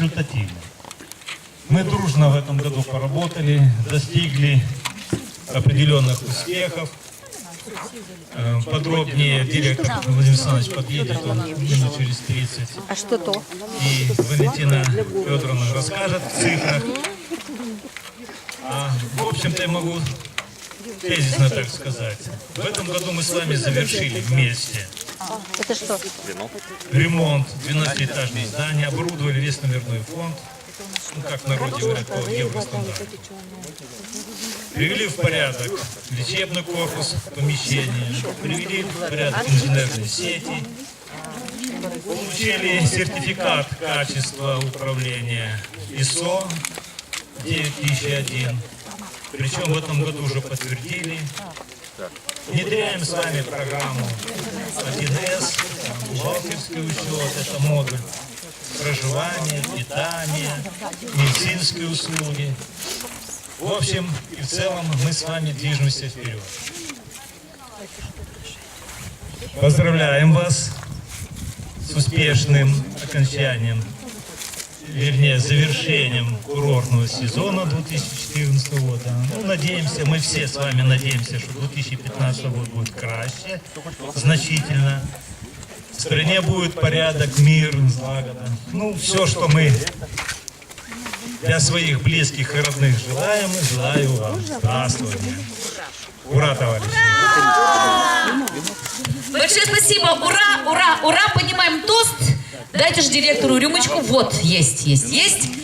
результативно. Мы дружно в этом году поработали, достигли определенных успехов. Э, Подробнее директор Владимир Александрович подъедет, он минут через 30. А что то? И Валентина Федоровна расскажет в цифрах. А, в общем-то, я могу тезисно так сказать. В этом году мы с вами завершили вместе Это что? ремонт. 12-этажного здания, оборудовали весь номерной фонд, ну, как в народе говорят, по евростандарту. Привели в порядок лечебный корпус помещения, привели в порядок инженерные сети, получили сертификат качества управления ИСО 9001. Причем в этом году уже подтвердили. Внедряем с вами программу 1С, там, бухгалтерский учет, это модуль проживания, питания, медицинские услуги. В общем и в целом мы с вами движемся вперед. Поздравляем вас с успешным окончанием, вернее, завершением курортного сезона 2014 года. Ну, надеемся, мы все с вами надеемся, что 2015 год будет краще, значительно. В стране будет порядок, мир, злагода. Ну, все, что мы для своих близких и родных желаем, желаю вам. Здравствуйте. Ура, товарищи! Большое спасибо, ура, ура, ура, поднимаем тост. Дайте же директору рюмочку. Вот, есть, есть, есть.